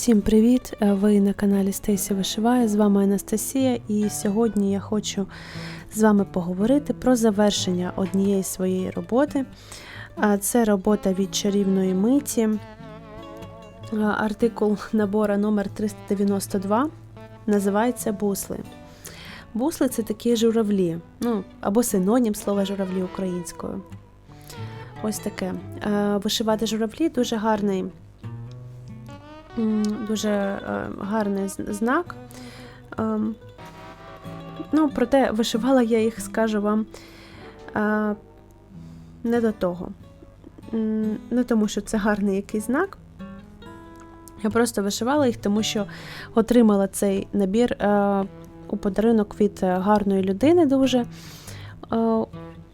Усім привіт! Е, Ви на каналі Стейсі Вишиває. З вами Анастасія, і сьогодні я хочу з вами поговорити про завершення однієї своєї роботи. Це робота від чарівної миті. Артикул набора номер 392 називається бусли. Бусли це такі журавлі, ну або синонім слова журавлі українською. Ось таке. Е, Вишивати журавлі дуже гарний. Дуже е, гарний знак. Ем, Ну, проте вишивала я їх, скажу вам, е, не до того. Не тому, що це гарний якийсь знак. Я просто вишивала їх, тому що отримала цей набір е, у подарунок від гарної людини дуже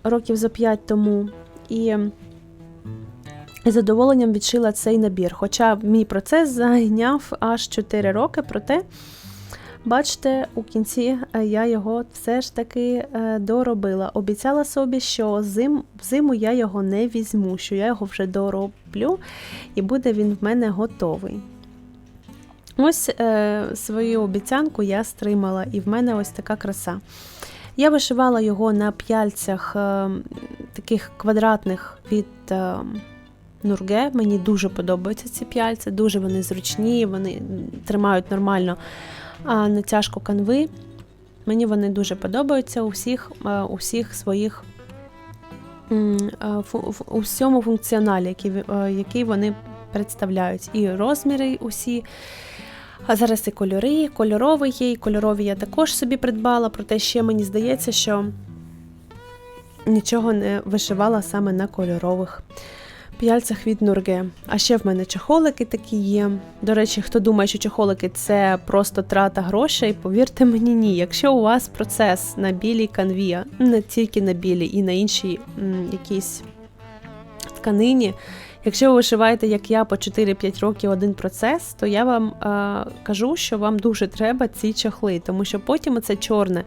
років за п'ять тому. І з задоволенням відшила цей набір. Хоча мій процес зайняв аж 4 роки, проте, бачите, у кінці е, я його все ж таки е, доробила. Обіцяла собі, що зим, взиму я його не візьму, що я його вже дороблю, і буде він в мене готовий. Ось е, свою обіцянку я стримала, і в мене ось така краса. Я вишивала його на п'яльцях е, таких квадратних від. Е, Нурге. Мені дуже подобаються ці п'яльці, дуже вони зручні, вони тримають нормально натяжку канви. Мені вони дуже подобаються у всіх, у всіх своїх фу- у всьому функціоналі, який, який вони представляють. І розміри усі. А зараз і кольори, кольоровий є, і кольорові я також собі придбала, проте ще мені здається, що нічого не вишивала саме на кольорових п'яльцях від Нурге. А ще в мене чохолики такі є. До речі, хто думає, що чохолики це просто трата грошей, повірте мені, ні. Якщо у вас процес на білій канві, не тільки на білій, і на іншій м, якійсь тканині. Якщо ви вишиваєте, як я, по 4-5 років один процес, то я вам е, кажу, що вам дуже треба ці чохли, тому що потім це чорне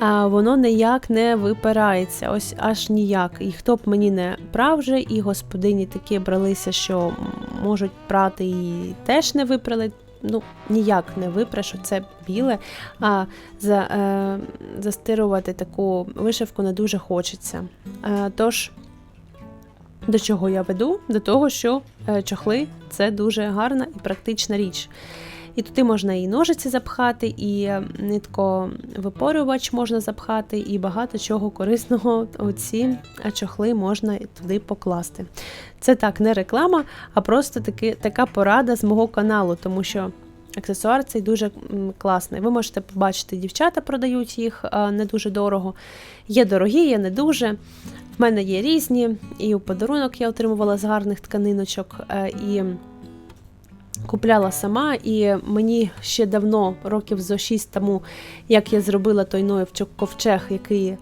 воно ніяк не випирається, ось аж ніяк. І хто б мені не прав вже, і господині такі бралися, що можуть прати і теж не випрали. Ну, ніяк не випре, що це біле, а за, е, застирувати таку вишивку не дуже хочеться. Е, тож, до чого я веду? До того, що е, чохли це дуже гарна і практична річ. І туди можна і ножиці запхати, і нитковипорювач можна запхати, і багато чого корисного оці чохли можна туди покласти. Це так, не реклама, а просто таки, така порада з мого каналу, тому що аксесуар цей дуже класний. Ви можете побачити, дівчата продають їх не дуже дорого. Є дорогі, є не дуже. В мене є різні, і у подарунок я отримувала з гарних тканиночок. е, І купляла сама, і мені ще давно, років зо 6 тому, як я зробила той Ноєв ковчег, який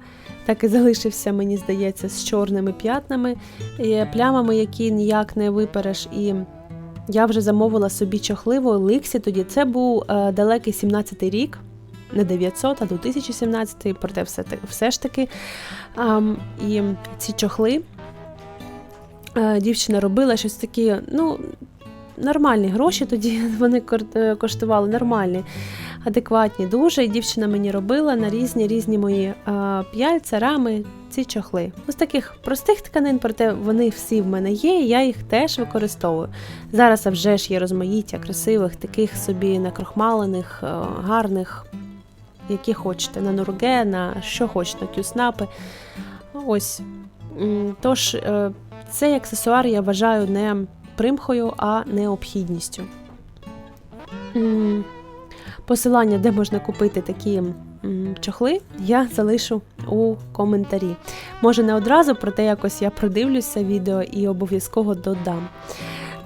так і залишився, мені здається, з чорними п'ятнами, плямами, які ніяк не випереш. І я вже замовила собі чохливу Оликсі тоді. Це був е, далекий 17-й рік. Не 900, а 2017, проте все, все ж таки. Ам, і ці чохли е, дівчина робила щось таке, ну, нормальні гроші тоді вони е, коштували нормальні, адекватні дуже. І дівчина мені робила на різні різні мої е, п'яльця, рами, ці чохли. Ось таких простих тканин, проте вони всі в мене є, і я їх теж використовую. Зараз вже ж є розмаїття красивих, таких собі накрохмалених, е, гарних, які хочете, на нурге, на що хочете, кюснапи. Ось. Тож, цей аксесуар я вважаю не примхою, а необхідністю. Посилання, де можна купити такі чохли, я залишу у коментарі. Може, не одразу, проте якось я продивлюся відео і обов'язково додам.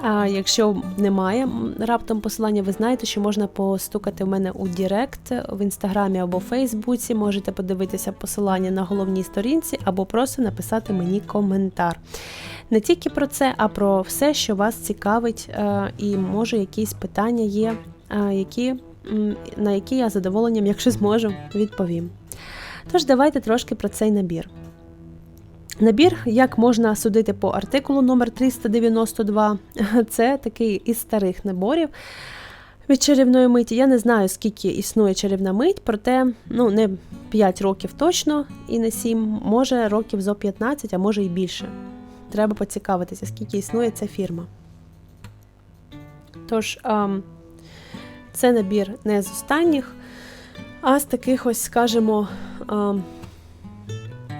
А якщо немає раптом посилання, ви знаєте, що можна постукати в мене у Дірект в інстаграмі або Фейсбуці. Можете подивитися посилання на головній сторінці, або просто написати мені коментар. Не тільки про це, а про все, що вас цікавить, е, і може якісь питання є, е, які, на які я задоволенням, якщо зможу, відповім. Тож давайте трошки про цей набір. Набір, як можна судити по артикулу номер 392, це такий із старих наборів. від чарівної миті. Я не знаю, скільки існує чарівна мить, проте ну, не 5 років точно і не 7, може років зо 15, а може і більше. Треба поцікавитися, скільки існує ця фірма. Тож, це набір не з останніх, а з таких ось, скажімо,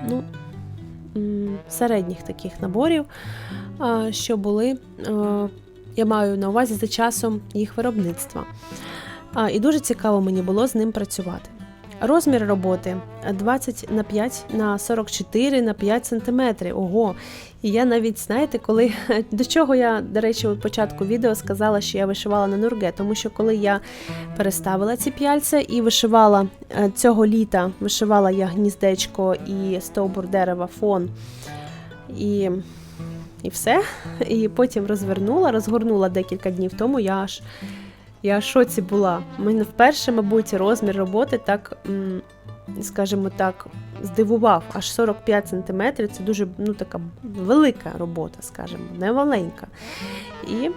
ну, середніх таких наборів, що були, е, я маю на увазі за часом їх виробництва. І дуже цікаво мені було з ним працювати. Розмір роботи 20 на 5 на 44 на 5 см. Ого! І я навіть, знаєте, коли до чого я, до речі, у початку відео сказала, що я вишивала на нурге, тому що коли я переставила ці п'яльця і вишивала е, цього літа, вишивала я гніздечко і стовбур дерева, фон і, і все. І потім розвернула, розгорнула декілька днів тому, я аж. Я в шоці була. Мене вперше, мабуть, розмір роботи так, скажімо так, здивував. Аж 45 см це дуже ну, така велика робота, скажімо, не маленька. І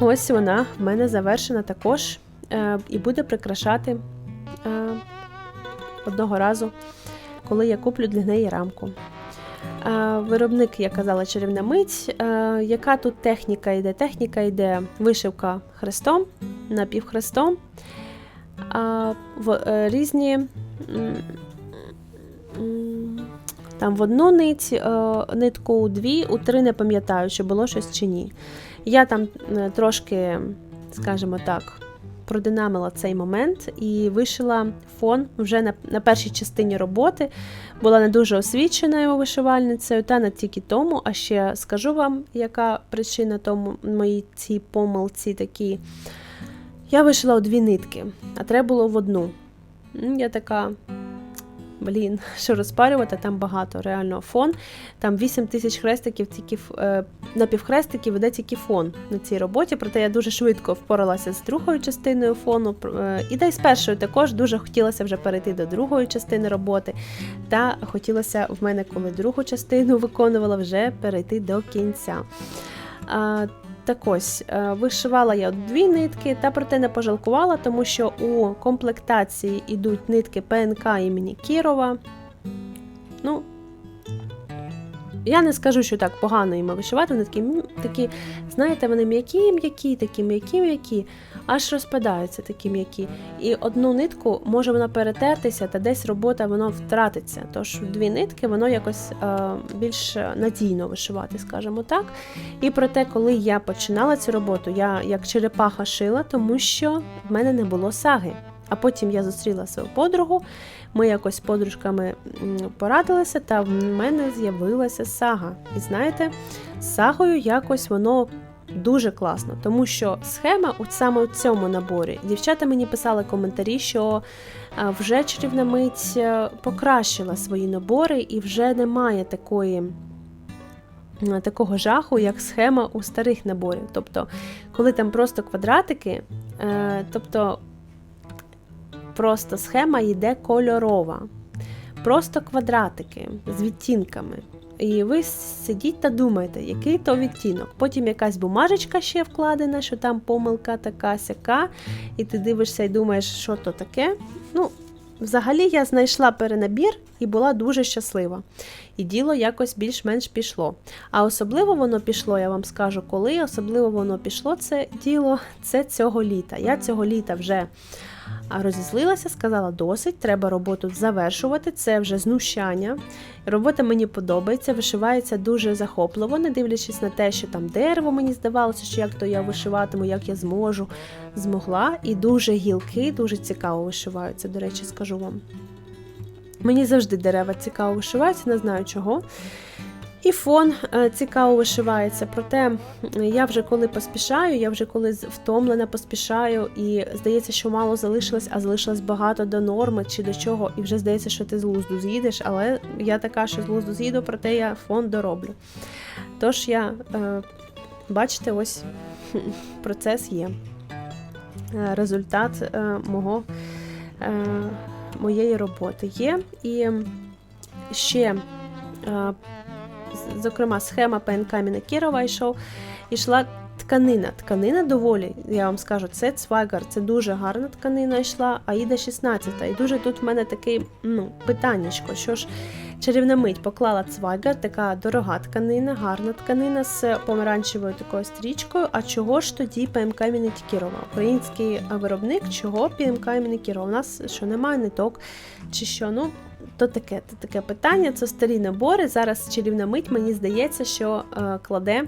ось вона в мене завершена також е, і буде прикрашати е, одного разу, коли я куплю для неї рамку. Е, Виробник, я казала, чарівна мить. Е, Яка тут техніка йде? Техніка йде вишивка хрестом, напівхрестом, в е, різні там в одну нить, нитку, у дві, у три не пам'ятаю, чи було щось чи ні. Я там трошки, скажімо так, продинамила цей момент і вишила фон вже на, на першій частині роботи. Була не дуже освіченою вишивальницею, та не тільки тому, а ще скажу вам, яка причина тому моїй цій помилці такі. Я вишила у дві нитки, а треба було в одну. Я така. Блін, що розпарювати, там багато реально фон. Там 8 тисяч хрестиків, тільки е, напівхрестиків веде тільки фон на цій роботі. Проте я дуже швидко впоралася з другою частиною фону. е, І та й з першою також дуже хотілося вже перейти до другої частини роботи. Та хотілося в мене, коли другу частину виконувала, вже перейти до кінця. Так ось, е, вишивала я дві нитки, та проте не пожалкувала, тому що у комплектації йдуть нитки ПНК імені Кірова. Ну, я не скажу, що так погано їм вишивати, вони такі, такі знаєте, вони м'які, м'які, такі м'які, м'які, аж розпадаються такі м'які. І одну нитку може вона перетертися, та десь робота воно втратиться. Тож дві нитки воно якось е, більш надійно вишивати, скажімо так. І проте, коли я починала цю роботу, я як черепаха шила, тому що в мене не було саги. А потім я зустріла свою подругу, ми якось з подружками порадилися, та в мене з'явилася сага. І знаєте, з сагою якось воно дуже класно, тому що схема от саме у цьому наборі. Дівчата мені писали коментарі, що вже чарівна мить е, покращила свої набори і вже немає такої. Такого жаху, як схема у старих наборів. Тобто, коли там просто квадратики, е, тобто просто схема йде кольорова. Просто квадратики з відтінками. І ви сидіть та думаєте, який то відтінок. Потім якась бумажечка ще вкладена, що там помилка така сяка, і ти дивишся і думаєш, що то таке. Ну, взагалі я знайшла перенабір і була дуже щаслива. І діло якось більш-менш пішло. А особливо воно пішло, я вам скажу, коли особливо воно пішло, це діло це цього літа. Я цього літа вже а розізлилася, сказала, досить, треба роботу завершувати. Це вже знущання. Робота мені подобається, вишивається дуже захопливо, не дивлячись на те, що там дерево мені здавалося, що як то я вишиватиму, як я зможу, змогла. І дуже гілки, дуже цікаво вишиваються, до речі, скажу вам. Мені завжди дерева цікаво вишиваються, не знаю чого. І фон е, цікаво вишивається. Проте я вже коли поспішаю, я вже коли втомлена поспішаю, і здається, що мало залишилось, а залишилось багато до норми чи до чого, і вже здається, що ти з глузду з'їдеш, але я така, що з глузду з'їду, проте я фон дороблю. Тож я, е, бачите, ось процес є. Е, Результат мого, моєї роботи є. І ще зокрема, схема ПНК Мінакірова йшов, ішла тканина. Тканина доволі, я вам скажу, це цвайгар, це дуже гарна тканина йшла, Аїда 16. І дуже тут в мене таке ну, питаннячко, що ж чарівна мить поклала цвайгар, така дорога тканина, гарна тканина з помаранчевою такою стрічкою. А чого ж тоді ПМК Мінітікірова? Український виробник, чого ПМК Мінітікірова? У нас що немає ниток чи що? Ну, то таке, то таке питання. Це старі набори. Зараз чарівна мить, мені здається, що е, кладе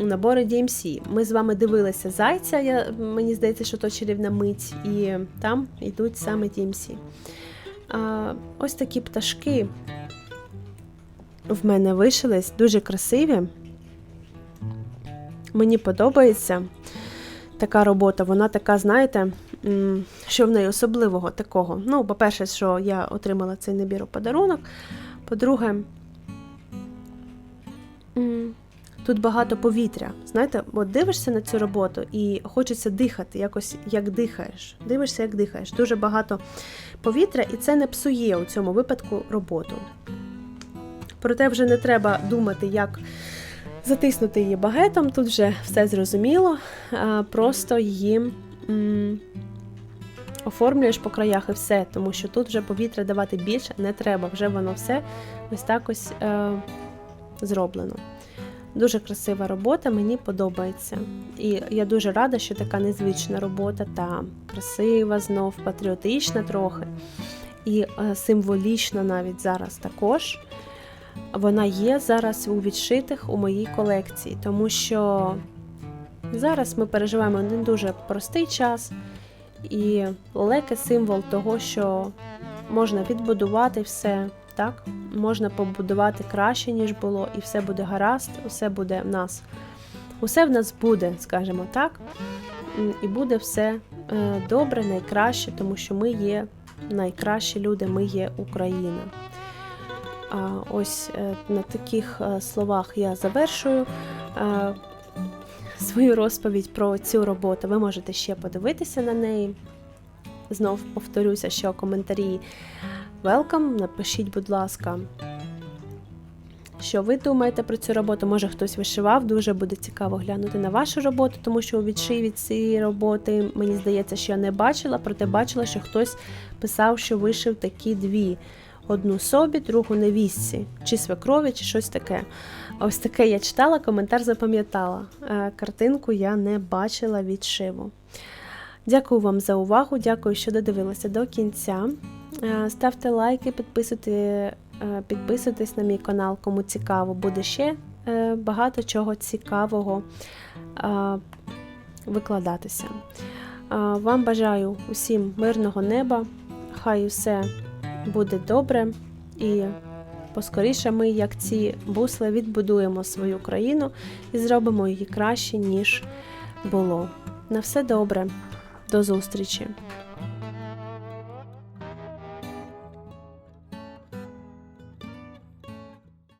набори DMC. Ми з вами дивилися зайця. Я, мені здається, що то чарівна мить, і там йдуть саме DMC. А, ось такі пташки в мене вишились, дуже красиві. Мені подобається така робота. Вона така, знаєте, що в неї особливого такого. Ну, по-перше, що я отримала цей набір у подарунок. По-друге, тут багато повітря. Знаєте, от дивишся на цю роботу і хочеться дихати, якось як дихаєш. Дивишся, як дихаєш. Дуже багато повітря, і це не псує у цьому випадку роботу. Проте вже не треба думати, як затиснути її багетом. Тут вже все зрозуміло. Просто її м, оформлюєш по краях і все, тому що тут вже повітря давати більше не треба. Вже воно все ось так ось е, зроблено. Дуже красива робота, мені подобається. І я дуже рада, що така незвична робота та красива, знов патріотична трохи. І е, символічна навіть зараз також. Вона є зараз у відшитих у моїй колекції, тому що зараз ми переживаємо не дуже простий час, і лелеки символ того, що можна відбудувати все, так? Можна побудувати краще, ніж було, і все буде гаразд, усе буде в нас. Усе в нас буде, скажімо так. І буде все е, добре, найкраще, тому що ми є найкращі люди, ми є Україна. Ось е, на таких е, словах я завершую е, свою розповідь про цю роботу. Ви можете ще подивитися на неї. Знов повторюся, що коментарі welcome. Напишіть, будь ласка, що ви думаєте про цю роботу. Може хтось вишивав, дуже буде цікаво глянути на вашу роботу, тому що у відшиві цієї роботи, мені здається, що я не бачила, проте бачила, що хтось писав, що вишив такі дві. Одну собі, другу невістці, чи свекрові, чи щось таке. Ось таке я читала, коментар запам'ятала. Е, Картинку я не бачила відшиву. Дякую вам за увагу, дякую, що додивилися до кінця. Е, Ставте лайки, підписуйте, е, підписуйтесь на мій канал, кому цікаво. Буде ще багато чого цікавого викладатися. Вам бажаю усім мирного неба. Хай усе буде добре і поскоріше ми, як ці бусли, відбудуємо свою країну і зробимо її краще, ніж було. На все добре, до зустрічі!